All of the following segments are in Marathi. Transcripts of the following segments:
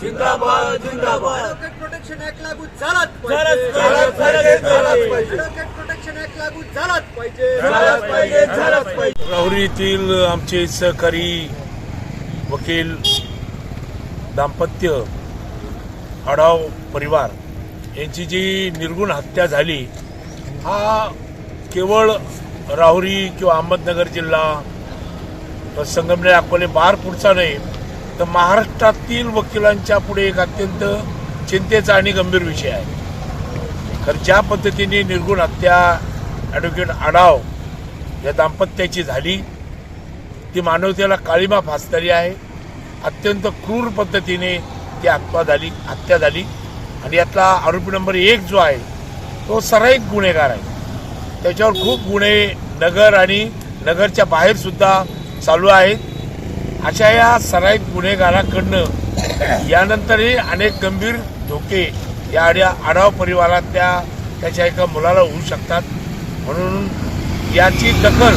जिंदाबाद जिंदाबाद. ॲडव्होकेट प्रोटेक्शन ऍक्ट लागू झालाच झालाच पाहिजे. पाहिजे, झालाच पाहिजे. ॲडव्होकेट प्रोटेक्शन ऍक्ट लागू झालाच पाहिजे. झालाच पाहिजे झालाच पाहिजे. राहुरी येथील आमचे सहकारी वकील दाम्पत्य आढाव परिवार यांची जी निर्गुण हत्या झाली हा केवळ राहुरी किंवा अहमदनगर जिल्हा संगमनेर अकोले बार पुढचा नाही तर महाराष्ट्रातील वकिलांच्या पुढे एक अत्यंत चिंतेचा आणि गंभीर विषय आहे. तर ज्या पद्धतीने निर्गुण हत्या ॲडव्होकेट आढाव या दाम्पत्याची झाली ती मानवतेला काळीमा फासणारी आहे. अत्यंत क्रूर पद्धतीने ती हत्या झाली हत्या झाली. आणि यातला आरोपी नंबर एक जो आहे तो सराईत गुन्हेगार आहे. त्याच्यावर खूप गुन्हे नगर आणि नगरच्या बाहेर सुद्धा चालू आहेत. अशा या सराईत गुन्हेगाराकडनं यानंतरही अनेक गंभीर धोके या आड्या आढाव परिवारातल्या त्याच्या एका मुलाला होऊ शकतात. म्हणून याची दखल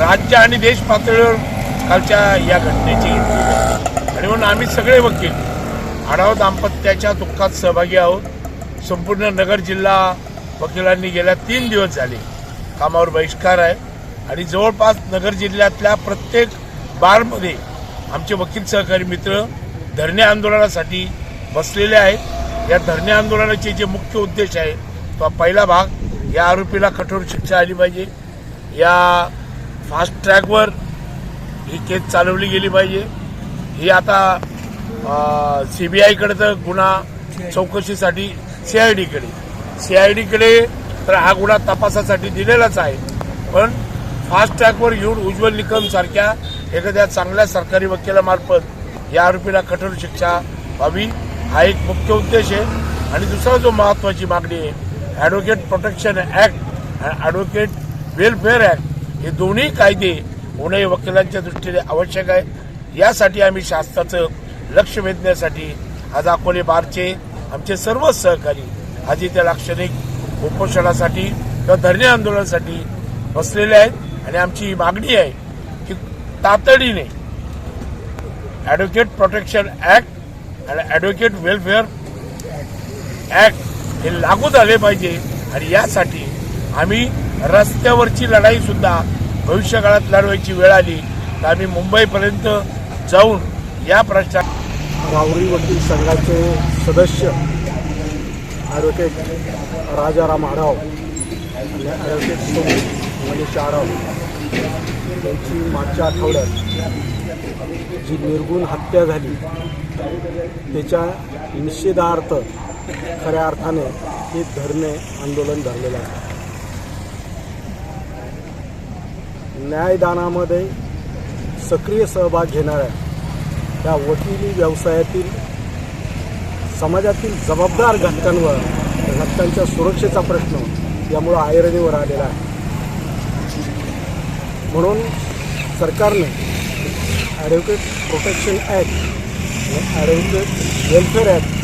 राज्य आणि देश पातळीवर कालच्या या घटनेची घेतली आणि म्हणून आम्ही सगळे वकील आढाव दाम्पत्याच्या दुःखात सहभागी आहोत. संपूर्ण नगर जिल्हा वकिलांनी गेल्या तीन दिवस झाले कामावर बहिष्कार आहे. आणि जवळपास नगर जिल्ह्यातल्या प्रत्येक बारमध्ये आमचे वकील सहकारी मित्र धरणे आंदोलनासाठी बसलेले आहेत. या धरणे आंदोलनाचे जे मुख्य उद्देश आहे तो पहिला भाग या आरोपीला कठोर शिक्षा आली पाहिजे. या फास्ट ट्रॅकवर ही केस चालवली गेली पाहिजे. ही आता सी बी आयकडे तर गुन्हा चौकशीसाठी सी आय डीकडे सी आय डीकडे तर हा गुन्हा तपासासाठी दिलेलाच आहे. पण फास्ट ट्रॅकवर येऊन उज्ज्वल निकम सारख्या एखाद्या चांगल्या सरकारी वकिलामार्फत या आरोपीला कठोर शिक्षा व्हावी. हा एक मुख्य उद्देश आहे. आणि दुसरा जो महत्वाची मागणी आहे ॲडव्होकेट प्रोटेक्शन ऍक्ट आणि ॲडव्होकेट वेलफेअर ऍक्ट हे दोन्ही कायदे होणे वकिलांच्या दृष्टीने आवश्यक आहे यासाठी आम्ही शासनाचं लक्ष वेधण्यासाठी आज अकोले बारचे आमचे सर्व सहकारी आज इथे लाक्षणिक उपोषणासाठी किंवा धरणे आंदोलनासाठी बसलेले आहेत. आणि आमची मागणी आहे की तातडीने ॲडव्होकेट प्रोटेक्शन ऍक्ट आणि ॲडव्होकेट वेलफेअर ऍक्ट हे लागू झाले पाहिजे. आणि यासाठी आम्ही रस्त्यावरची लढाई सुद्धा भविष्यकाळात लढवायची वेळ आली. तर आम्ही मुंबईपर्यंत जाऊन या प्रश्ना राहुरी वकील संघाचे सदस्य ॲडव्होकेट राजाराम आढाव ॲडव्होकेट मनीष आढाव यांची मागच्या आठवड्यात जी निर्गुण हत्या झाली त्याच्या निषेधार्थ खऱ्या अर्थाने हे धरणे आंदोलन धरलेलं आहे. न्यायदानामध्ये सक्रिय सहभाग घेणाऱ्या त्या वकिली व्यवसायातील समाजातील जबाबदार घटकांवर घटकांच्या सुरक्षेचा प्रश्न यामुळं ऐरणीवर आलेला आहे. म्हणून सरकारने ॲडव्होकेट प्रोटेक्शन ॲक्ट आणि ॲडव्होकेट वेलफेअर ॲक्ट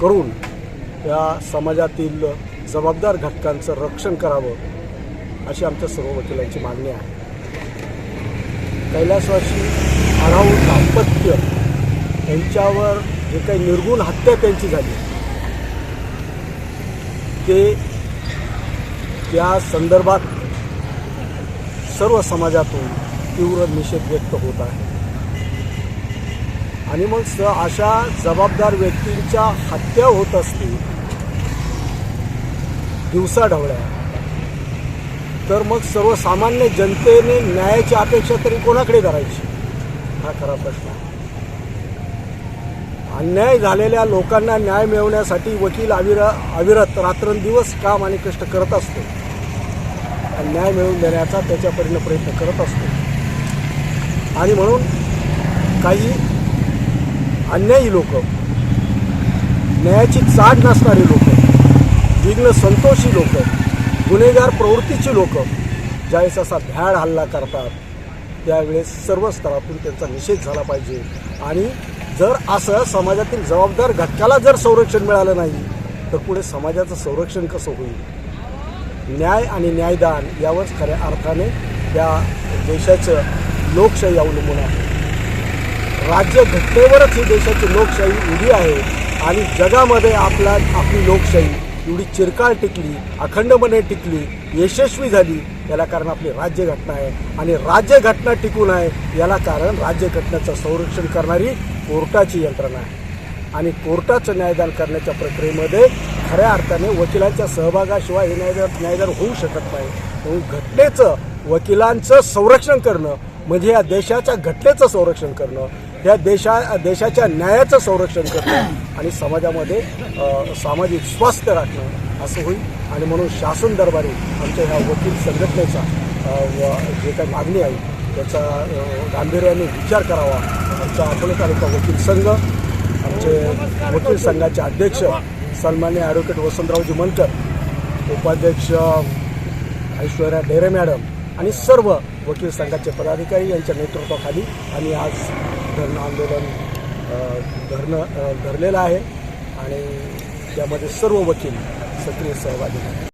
करून या समाजातील जबाबदार घटकांचं रक्षण करावं अशी आमच्या सर्व वकिलांची मागणी आहे. कैलासवासी आढाऊ दाम्पत्य यांच्यावर जे काही निर्गुण हत्या त्यांची झाली ते त्या संदर्भात सर्व समाजातून तीव्र निषेध व्यक्त होत आहे. आणि मग स अशा जबाबदार व्यक्तींच्या हत्या होत असतील दिवसाढवळ्या तर मग सर्वसामान्य जनतेने न्यायाची अपेक्षा तरी कोणाकडे करायची? हा खरा प्रश्न आहे. अन्याय झालेल्या लोकांना न्याय मिळवण्यासाठी वकील अविर अविरत रात्रंदिवस काम आणि कष्ट करत असतो. न्याय मिळवून देण्याचा त्याच्यापरीनं प्रयत्न करत असतो. आणि म्हणून काही अन्यायी लोक न्यायाची चाड नसणारी लोक विघ्न संतोषी लोक गुन्हेगार प्रवृत्तीची लोक ज्यावेळेस असा भ्याड हल्ला करतात त्यावेळेस सर्व स्तरातून त्यांचा निषेध झाला पाहिजे. आणि जर असं समाजातील जबाबदार घटकाला जर संरक्षण मिळालं नाही तर पुढे समाजाचं संरक्षण कसं होईल? न्याय आणि न्यायदान यावरच खऱ्या अर्थाने या देशाचं लोकशाही अवलंबून आहे. राज्य घटनेवरच ही देशाची लोकशाही उभी आहे आणि जगामध्ये आपला आपली लोकशाही एवढी चिरकाळ टिकली अखंडपणे टिकली यशस्वी झाली याला कारण आपली राज्यघटना आहे. आणि राज्यघटना टिकून आहे याला कारण राज्यघटनेचं संरक्षण करणारी कोर्टाची यंत्रणा आहे. आणि कोर्टाचं न्यायदान करण्याच्या प्रक्रियेमध्ये खऱ्या अर्थाने वकिलांच्या सहभागाशिवाय हे न्यायदान न्यायदान होऊ शकत नाही. म्हणून घटनेचं वकिलांचं संरक्षण करणं म्हणजे या देशाच्या घटनेचं संरक्षण करणं या देशा देशाच्या न्यायाचं संरक्षण करणं आणि समाजामध्ये सामाजिक स्वास्थ्य राखणं असं होईल. आणि म्हणून शासन दरबारी आमच्या ह्या वकील संघटनेचा व जे काही मागणी आहे त्याचा गांभीर्याने विचार करावा. आमचा अकोले तालुका वकील संघ आमचे वकील संघाचे अध्यक्ष सन्मान्य ॲडव्होकेट वसंतराव जुमनकर उपाध्यक्ष ऐश्वर्या डेरे मॅडम आणि सर्व वकील संघाचे पदाधिकारी यांच्या नेतृत्वाखाली आम्ही आज धरणं आंदोलन धरणं धरलेलं आहे आणि त्यामध्ये सर्व वकील सक्रिय सहभागी